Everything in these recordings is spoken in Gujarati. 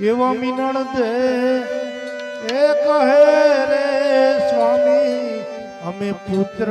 એવો મિનણ દે. એ કહે રે સ્વામી અમે પુત્ર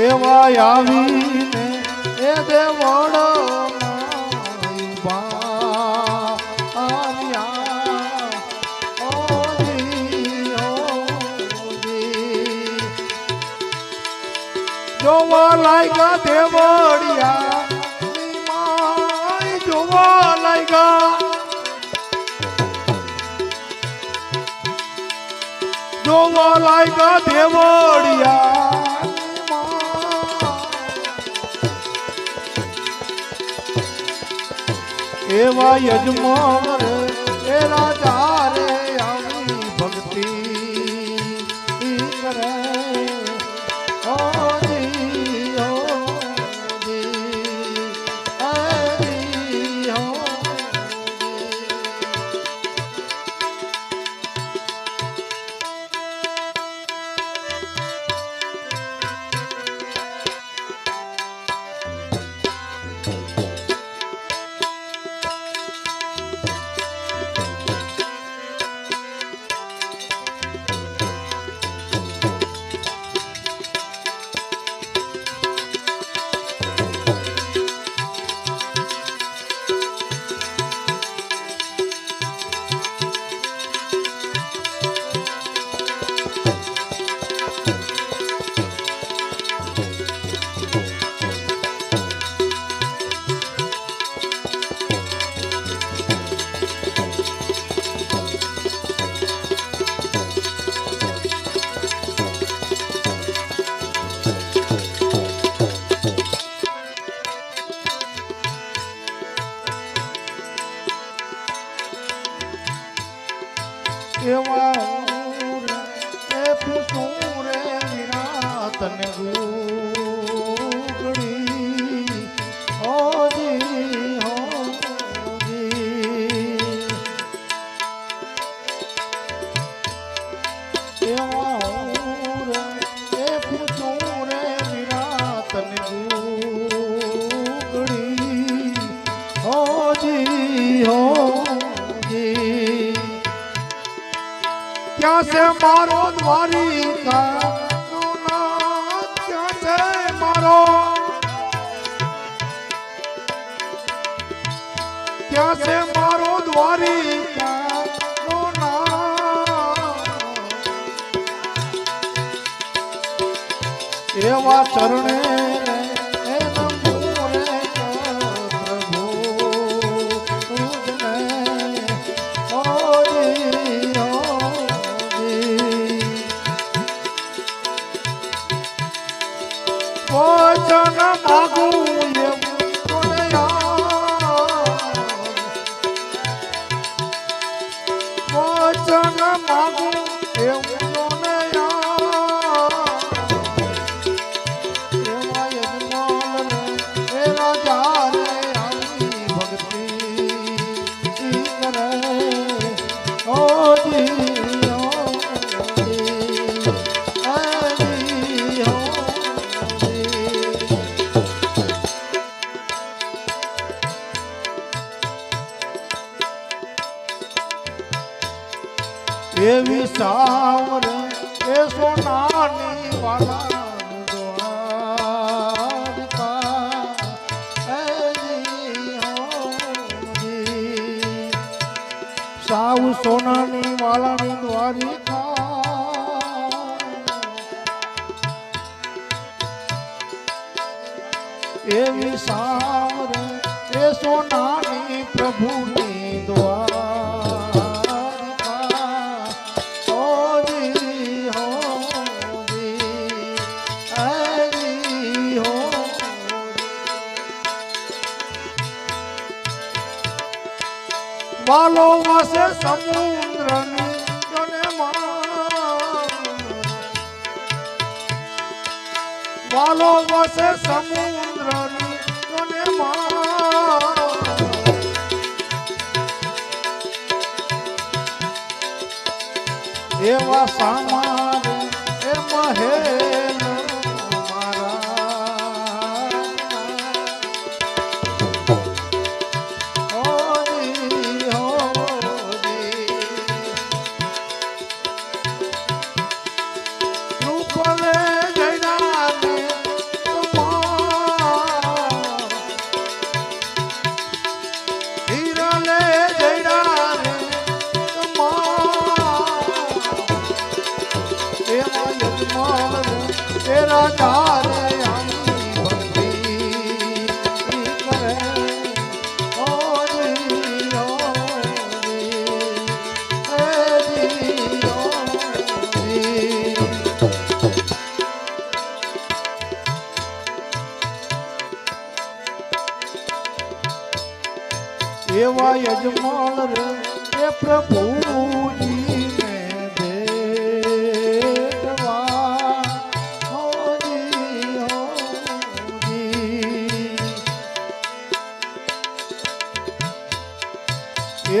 એવા આવીને એ દેવડો જોવા લાગ્યા દેવડિયા જોવા લાગ્યા. જોવા લાગ્યા દેવડિયા એવા યજમો રે એ રાજા ત્યાં છે મારો દ્વારી? એવા ચરણે વચન માગું એવું એવી સાવરે એ સોનાની વાલા સાવ સોનાની વાળાની દ્વારિકા. એવી સાવરે એ સોનાની પ્રભુ વાલો વસે સમુદ્રની તને વાલો વસે સમુદ્રની તને એવા સામાન એ મહે માણસ એ રાજા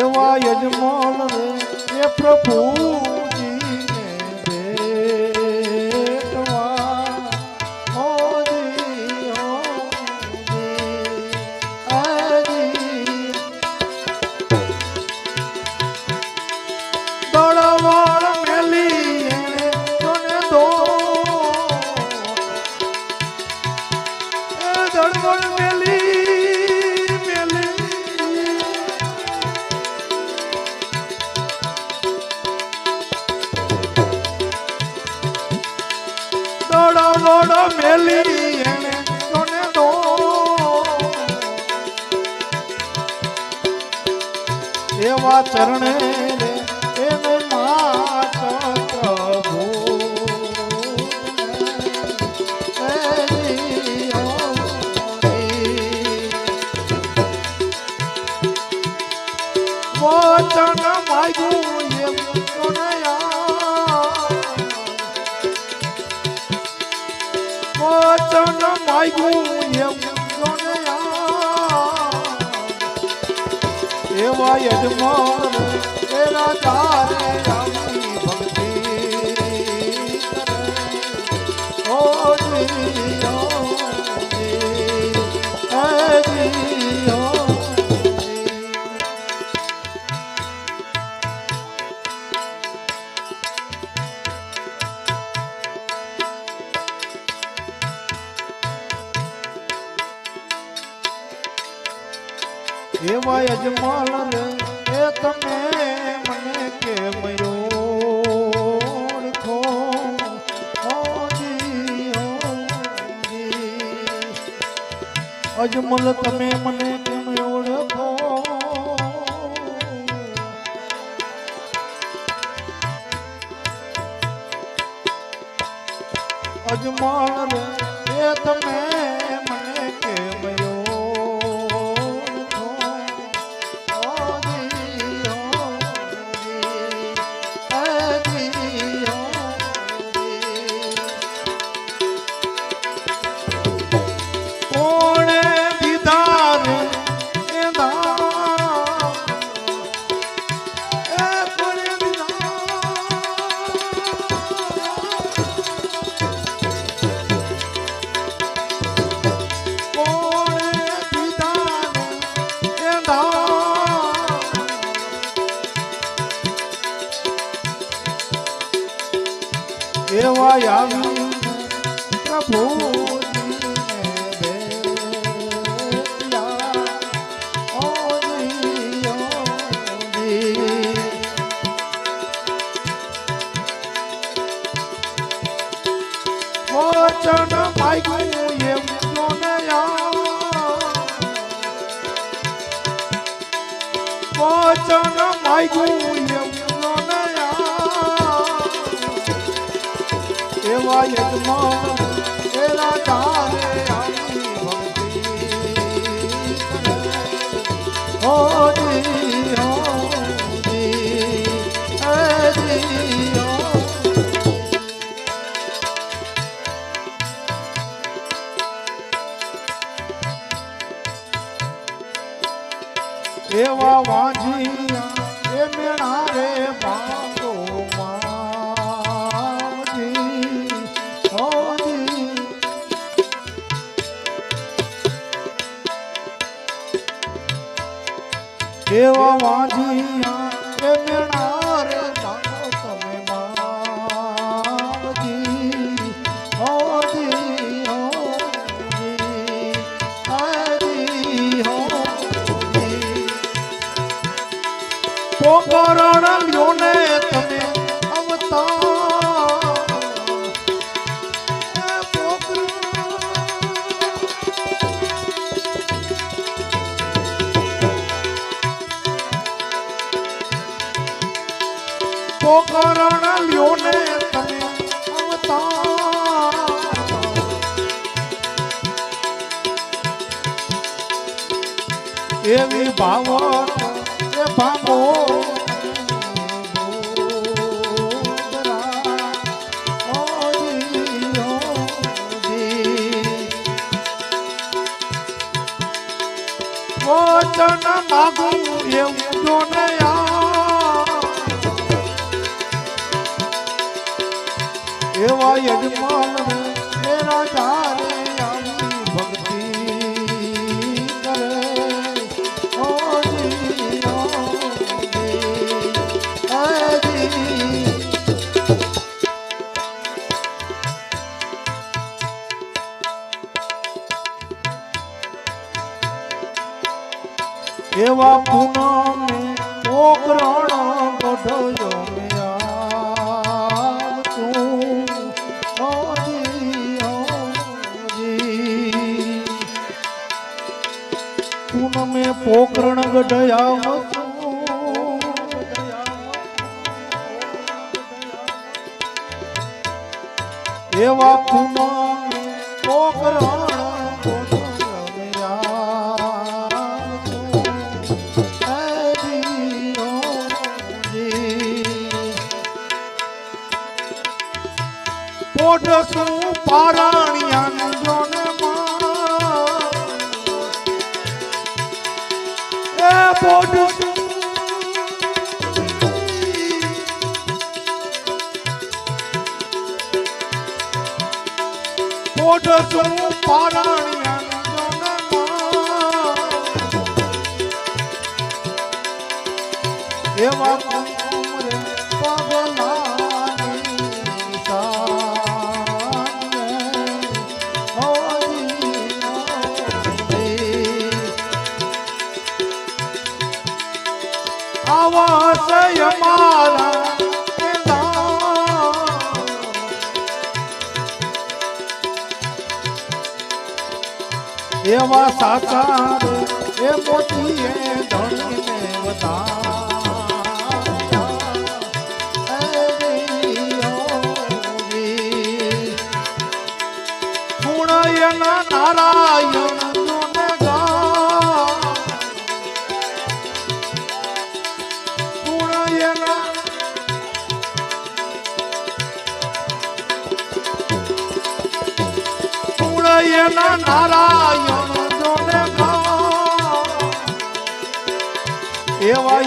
Eu ai, é de mola, né? É pra. ચરણે વચન માગ્યું એમ વચન માગ્યું યજમાન તેરા તારે એવા યજમાન તમે મને કે ઓળખો અજમલ તમે મને કેમ ઓળખો. અજમલ રે એ તમે વચન માગ્યું એમનો વચન માગ્યું એમનો એવા યજમાન એવી ભાવો એ ભાવો. વચન માગું એવું જો એવા યજમાન પૂનમે પોકરણ ગઢયા એવા પૂનમ પોકરણ પોડ પારા મોઢું મોઢું આવાસય મારા. એવા સાચા રે એ ધણીને વધાર્યા. એ રી ગુણ એના એના નારાયણ જોને એવા